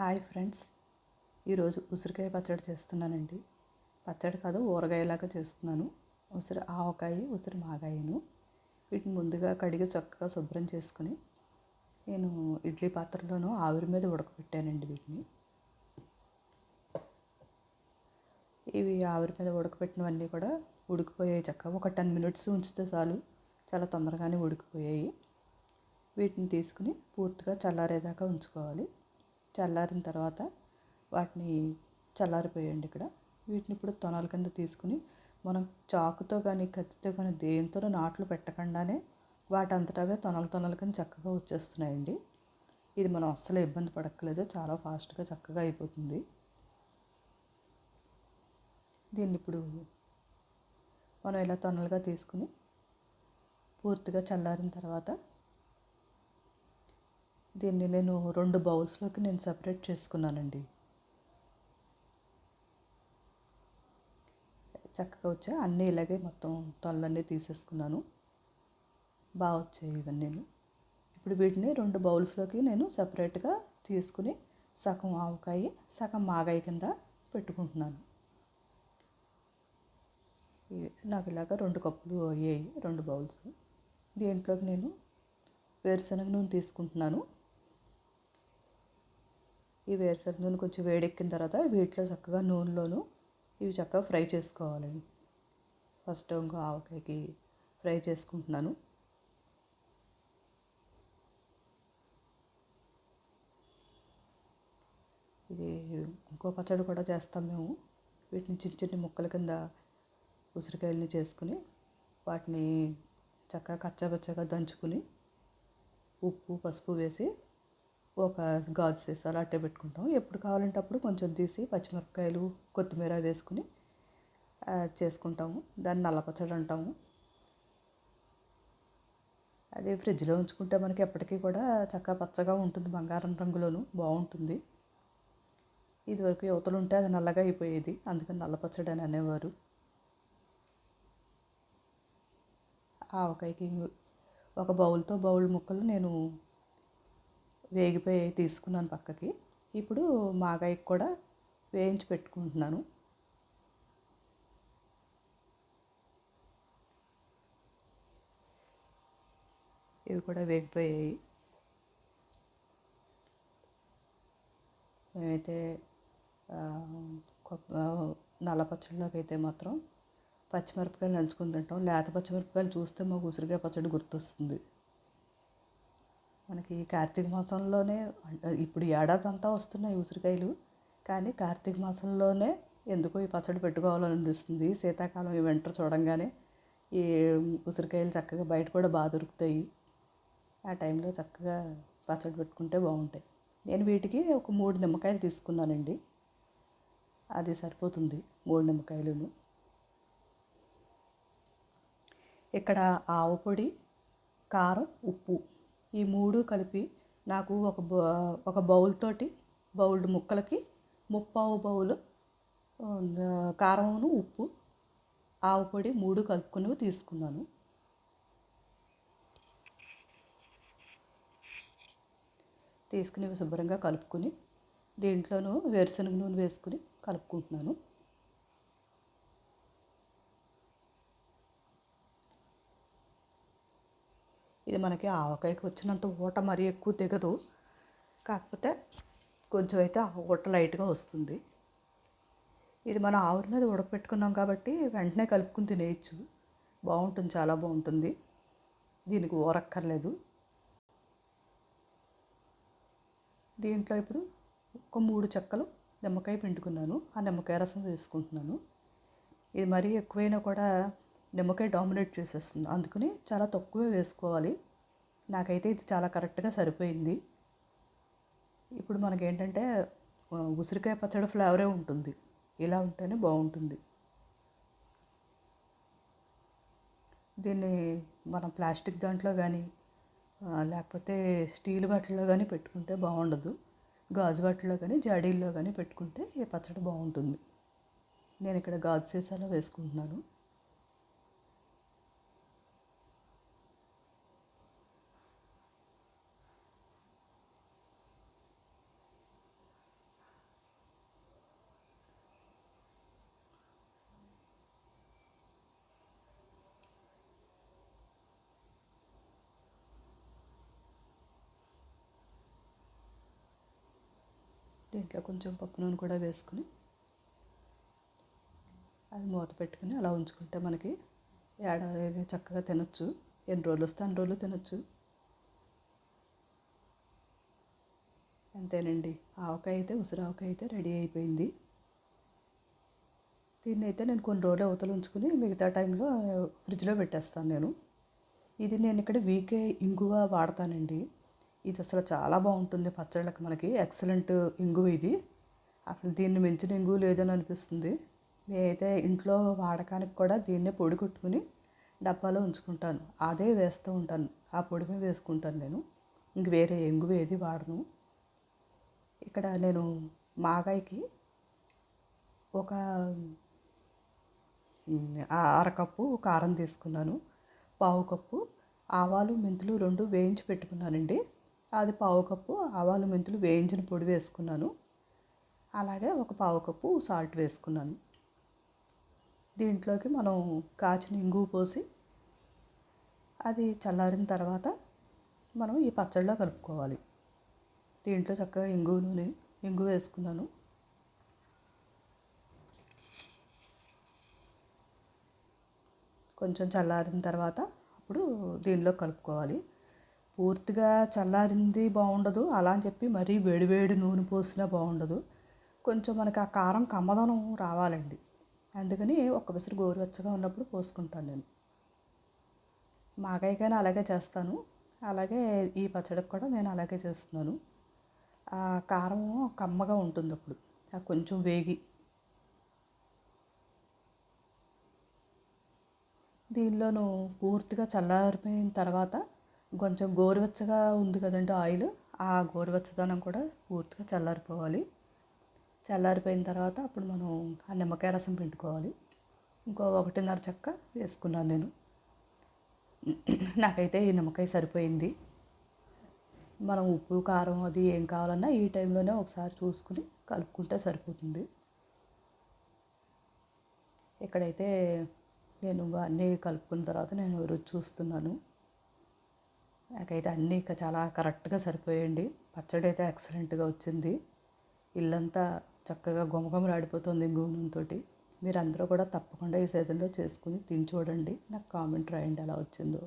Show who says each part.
Speaker 1: Hi friends. ఈరోజు ఉసిరికాయ పచ్చడి చేస్తున్నానండి. పచ్చడి కాదు ఊరగాయలాగా చేస్తున్నాను. ఉసిరి ఆవకాయ ఉసిరి మాగాయను. వీటిని ముందుగా కడిగి చక్కగా శుభ్రం చేసుకుని నేను ఇడ్లీ పాత్రలోనూ ఆవిరి మీద ఉడకబెట్టానండి వీటిని. ఇవి ఆవిరి మీద ఉడకబెట్టినవన్నీ కూడా ఉడికిపోయాయి చక్కగా. ఒక టెన్ మినిట్స్ ఉంచితే చాలు. చాలా తొందరగానే ఉడికిపోయాయి. వీటిని తీసుకుని పూర్తిగా చల్లారేదాకా ఉంచుకోవాలి. చల్లారిన తర్వాత వాటిని చల్లారిపోయండి ఇక్కడ. వీటిని ఇప్పుడు తొనాల కింద తీసుకుని మనం చాకుతో కానీ కత్తితో కానీ దేంతో నాట్లు పెట్టకుండానే వాటి అంతటావే తొనల తొనల కింద చక్కగా వచ్చేస్తున్నాయండి. ఇది మనం అస్సలు ఇబ్బంది పడక్కలేదు చాలా ఫాస్ట్గా చక్కగా అయిపోతుంది. దీన్ని ఇప్పుడు మనం ఇలా తొనలుగా తీసుకుని పూర్తిగా చల్లారిన తర్వాత దీన్ని నేను రెండు బౌల్స్లోకి నేను సపరేట్ చేసుకున్నానండి. చక్కగా వచ్చా అన్నీ ఇలాగే మొత్తం తొలన్నీ తీసేసుకున్నాను. బాగా వచ్చాయి ఇవన్నీ. ఇప్పుడు వీటిని రెండు బౌల్స్లోకి నేను సపరేట్గా తీసుకుని సగం ఆవకాయ సగం మాగాయ కింద పెట్టుకుంటున్నాను. నాకు ఇలాగ రెండు కప్పులు అయ్యాయి రెండు బౌల్స్. దీంట్లోకి నేను వేరుశనగ నూనె తీసుకుంటున్నాను. ఈ వేరుశనగ నూనె కొంచెం వేడెక్కిన తర్వాత వీటిలో చక్కగా నూనెలోను ఇవి చక్కగా ఫ్రై చేసుకోవాలండి ఫస్ట్ ఇంకో ఆవకాయకి ఫ్రై చేసుకుంటున్నాను. ఇది ఇంకో పచ్చడి కూడా చేస్తాం మేము. వీటిని చిన్న చిన్న ముక్కల కింద ఉసిరికాయలని చేసుకుని వాటిని చక్కగా కచ్చాపచ్చగా దంచుకుని ఉప్పు పసుపు వేసి ఒక గాజు సీసాలు అట్టే పెట్టుకుంటాం. ఎప్పుడు కావాలంటే అప్పుడు కొంచెం తీసి పచ్చిమిరపకాయలు కొత్తిమీర వేసుకుని చేసుకుంటాము. దాన్ని నల్లపచ్చడి అంటాము. అది ఫ్రిడ్జ్లో ఉంచుకుంటే మనకి ఎప్పటికీ కూడా చక్కగా పచ్చగా ఉంటుంది. బంగారం రంగులోను బాగుంటుంది. ఇదివరకు యువతలు ఉంటే అది నల్లగా అయిపోయేది. అందుకని నల్లపచ్చడి అని అనేవారు. ఆవకాయకి ఒక బౌల్తో బౌల్ ముక్కలు నేను వేగిపోయి తీసుకున్నాను పక్కకి. ఇప్పుడు మాగాయకి కూడా వేయించి పెట్టుకుంటున్నాను. ఇవి కూడా వేగిపోయాయి. మేమైతే నల్ల పచ్చడిలోకి అయితే మాత్రం పచ్చిమిరపకాయలు నలుచుకుని తింటాం. లేత పచ్చిమిరపకాయలు చూస్తే మాకు ఉసిరికాయ పచ్చడి గుర్తొస్తుంది. మనకి కార్తీక మాసంలోనే ఇప్పుడు ఏడాది అంతా వస్తున్నాయి ఉసిరికాయలు. కానీ కార్తీక మాసంలోనే ఎందుకో ఈ పచ్చడి పెట్టుకోవాలని అనిపిస్తుంది. శీతాకాలం ఈ వింటర్ చూడంగానే ఈ ఉసిరికాయలు చక్కగా బయట కూడా బాగా దొరుకుతాయి. ఆ టైంలో చక్కగా పచ్చడి పెట్టుకుంటే బాగుంటాయి. నేను వీటికి ఒక మూడు నిమ్మకాయలు తీసుకున్నానండి. అది సరిపోతుంది మూడు నిమ్మకాయలను. ఇక్కడ ఆవు పొడి కారం ఉప్పు ఈ మూడు కలిపి నాకు ఒక ఒక బౌల్ తోటి బౌల్డ్ ముక్కలకి ముప్పావు బౌలు కారమును ఉప్పు ఆవు పొడి మూడు కలుపుకుని తీసుకున్నాను. తీసుకుని శుభ్రంగా కలుపుకుని దీంట్లోనూ వేరుశనగ నూనె వేసుకుని కలుపుకుంటున్నాను. మనకి ఆవకాయకి వచ్చినంత ఊట మరీ ఎక్కువ దిగదు కాకపోతే కొంచెం అయితే ఆ ఊట లైట్గా వస్తుంది. ఇది మనం ఆవిరి మీద ఉడకపెట్టుకున్నాం కాబట్టి వెంటనే కలుపుకుని తినేయచ్చు. బాగుంటుంది చాలా బాగుంటుంది. దీనికి ఊరక్కర్లేదు. దీంట్లో ఇప్పుడు ఒక మూడు చెక్కలు నిమ్మకాయ పిండుకున్నాను. ఆ నిమ్మకాయ రసం వేసుకుంటున్నాను ఇది మరీ ఎక్కువైనా కూడా నిమ్మకాయ డామినేట్ చేసేస్తుంది. అందుకని చాలా తక్కువే వేసుకోవాలి. నాకైతే ఇది చాలా కరెక్ట్గా సరిపోయింది. ఇప్పుడు మనకేంటంటే ఉసిరికాయ పచ్చడి ఫ్లేవరే ఉంటుంది. ఇలా ఉంటేనే బాగుంటుంది. దీన్ని మనం ప్లాస్టిక్ దాంట్లో కానీ లేకపోతే స్టీల్ బట్టల్లో కానీ పెట్టుకుంటే బాగుండదు. గాజు బట్టల్లో కానీ జాడీల్లో కానీ పెట్టుకుంటే ఈ పచ్చడి బాగుంటుంది. నేను ఇక్కడ గాజు సీసాలో వేసుకుంటున్నాను. దీంట్లో కొంచెం పప్పు నూనె కూడా వేసుకుని అది మూత పెట్టుకుని అలా ఉంచుకుంటే మనకి ఏడాది చక్కగా తినొచ్చు. ఎన్ని రోజులు వస్తే అన్ని రోజులు తినొచ్చు. అంతేనండి. ఆవకాయ అయితే ఉసిరి ఆవకాయ అయితే రెడీ అయిపోయింది. దీన్ని అయితే నేను కొన్ని రోజులు అవతలు ఉంచుకుని మిగతా టైంలో ఫ్రిడ్జ్లో పెట్టేస్తాను నేను. ఇది నేను ఇక్కడ వీకే ఇంగువ వాడతానండి. ఇది అసలు చాలా బాగుంటుంది పచ్చళ్ళకి మనకి. ఎక్సలెంట్ ఇంగు ఇది. అసలు దీన్ని మించిన ఇంగు లేదని అనిపిస్తుంది. నేనైతే ఇంట్లో వాడకానికి కూడా దీన్నే పొడి కొట్టుకుని డబ్బాలో ఉంచుకుంటాను. అదే వేస్తూ ఉంటాను. ఆ పొడిమే వేసుకుంటాను నేను. ఇంక వేరే ఇంగువ ఏది వాడను. ఇక్కడ నేను మాగాయకి ఒక అరకప్పు కారం తీసుకున్నాను. పావు కప్పు ఆవాలు మెంతులు రెండు వేయించి పెట్టుకున్నానండి. అది పావు కప్పు ఆవాలు మెంతులు వేయించిన పొడి వేసుకున్నాను. అలాగే ఒక పావు కప్పు సాల్ట్ వేసుకున్నాను. దీంట్లోకి మనం కాచిన ఇంగు పోసి అది చల్లారిన తర్వాత మనం ఈ పచ్చడిలో కలుపుకోవాలి. దీంట్లో చక్కగా ఇంగు నూనె ఇంగు వేసుకున్నాను. కొంచెం చల్లారిన తర్వాత అప్పుడు దీనిలో కలుపుకోవాలి. పూర్తిగా చల్లారింది బాగుండదు. అలా అని చెప్పి మరీ వేడివేడి నూనె పోసినా బాగుండదు. కొంచెం మనకి ఆ కారం కమ్మదనం రావాలండి. అందుకని ఒక్క విసురు గోరువెచ్చగా ఉన్నప్పుడు పోసుకుంటాను నేను. మాగాయకైనా అలాగే చేస్తాను. అలాగే ఈ పచ్చడికి కూడా నేను అలాగే చేస్తున్నాను. ఆ కారం కమ్మగా ఉంటుంది అప్పుడు. ఆ కొంచెం వేగి. దీనిలోను పూర్తిగా చల్లారిపోయిన తర్వాత కొంచెం గోరువెచ్చగా ఉంది కదండి ఆయిల్. ఆ గోరువెచ్చదనం కూడా పూర్తిగా చల్లారిపోవాలి. చల్లారిపోయిన తర్వాత అప్పుడు మనం ఆ నిమ్మకాయ రసం పిండుకోవాలి. ఇంకో ఒకటిన్నర చెక్క వేసుకున్నాను నేను. నాకైతే ఈ నిమ్మకాయ సరిపోయింది. మనం ఉప్పు కారం అది ఏం కావాలన్నా ఈ టైంలోనే ఒకసారి చూసుకుని కలుపుకుంటే సరిపోతుంది. ఇక్కడైతే నేను అన్నీ కలుపుకున్న తర్వాత నేను రుచి చూస్తున్నాను. నాకైతే అన్నీ ఇక చాలా కరెక్ట్గా సరిపోయండి పచ్చడి అయితే ఎక్సలెంట్గా వచ్చింది. ఇల్లంతా చక్కగా గుమగుమలాడిపోతుంది గూనెతో మీరు అందరూ కూడా తప్పకుండా ఈ సీజన్లో చేసుకుని తిని చూడండి. నాకు కామెంట్ రాయండి ఎలా వచ్చిందో.